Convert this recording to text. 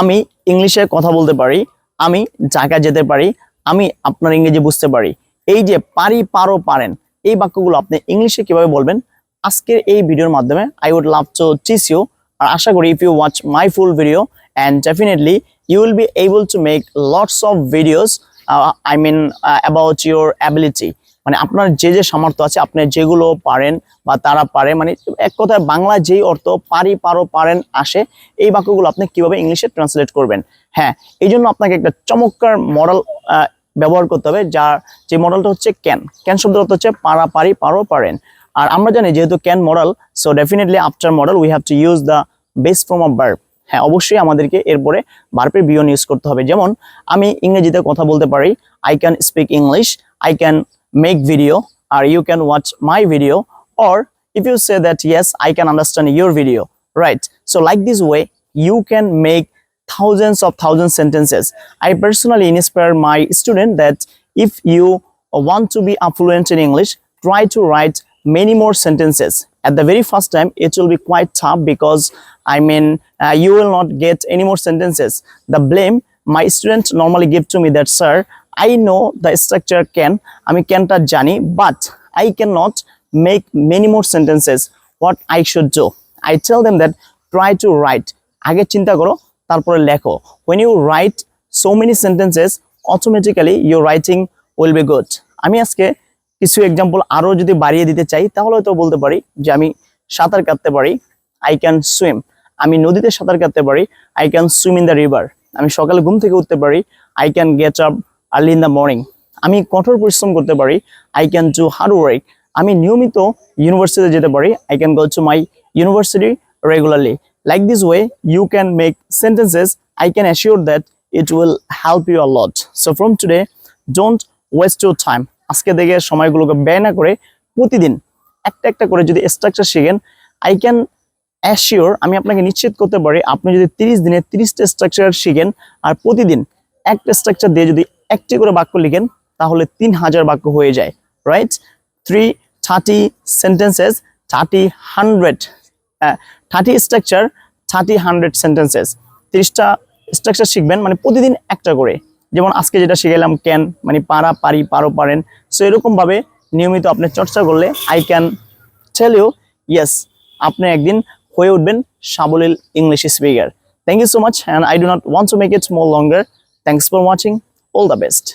আমি ইংলিশে কথা বলতে পারি, আমি জায়গায় যেতে পারি, আমি আপনার ইংরেজি বুঝতে পারি। এই যে পারি, পারো, পারেন, এই বাক্যগুলো আপনি ইংলিশে কীভাবে বলবেন? আজকের এই ভিডিওর মাধ্যমে I would love to teach you আর আশা করি if you watch my full video and definitely you will be able to make lots of videos I mean about your ability মানে আপনার যে যে সামর্থ্য আছে, আপনি যেগুলো পারেন বা তারা পারে মানে এক কথায় বাংলা যেই অর্থ পারি পারো পারেন আসে, এই বাক্যগুলো আপনি কীভাবে ইংলিশে ট্রান্সলেট করবেন? হ্যাঁ এই জন্য আপনাকে একটা চমৎকার মডেল ব্যবহার করতে হবে, যার যে মডেলটা হচ্ছে ক্যান। ক্যান শব্দের অর্থ হচ্ছে পারা পারি পারো পারেন। আর আমরা জানি যেহেতু can model so definitely after model we have to use the best form of verb হ্যাঁ অবশ্যই আমাদেরকে এরপরে বার্পের বিয়ন ইউজ করতে হবে। যেমন, আমি ইংরেজিতে কথা বলতে পারি I can speak English I can make video or you can watch my video or if you say that yes i can understand your video right? So like this way you can make thousands of thousand sentences. I personally inspire my student that if you want to be affluent in english try to write many more sentences. At the very first time it will be quite tough because i mean uh, you will not get any more sentences. The blame my students normally give to me that sir I know the structure can আমি ক্যানটা জানি but I can not make many more sentences what I should do I tell them that try to write আগে চিন্তা করো, তারপরে লেখো। When you write so many sentences automatically you writing will be good আমি আজকে কিছু example আরও যদি বাড়িয়ে দিতে চাই, তাহলে হয়তো বলতে পারি যে আমি সাঁতার কাটতে পারি আই ক্যান সুইম আমি নদীতে সাঁতার কাটতে পারি I can swim in the river আমি সকালে ঘুম থেকে উঠতে পারি I can get up early in the morning আমি কঠোর পরিশ্রম করতে পারি I can do hard work আমি নিয়মিত ইউনিভার্সিটিতে যেতে পারি I can go to my university regularly like this way you can make sentences I can assure that it will help you a lot so from today don't waste your time আজকে দেখে সময়গুলোকে ব্যয় না করে প্রতিদিন একটা একটা করে যদি স্ট্রাকচার শিখেন আই ক্যান অ্যাসিওর আমি আপনাকে নিশ্চিত করতে পারি, আপনি যদি তিরিশ দিনে তিরিশটা স্ট্রাকচার শিখেন, আর প্রতিদিন একটা স্ট্রাকচার দিয়ে যদি একটি করে বাক্য লিখেন, তাহলে তিন হাজার বাক্য হয়ে যায় right three thirty sentences thirty hundred thirty structure thirty hundred sentences তিরিশটা স্ট্রাকচার শিখবেন মানে প্রতিদিন একটা করে। যেমন আজকে যেটা শিখাইলাম ক্যান মানে পারা, পারি, পারো, পারেন। সো এরকমভাবে নিয়মিত আপনি চর্চা করলে I can tell you yes আপনি একদিন হয়ে উঠবেন সাবলীল English speaker thank you so much and I do not want to make it more longer thanks for watching all the best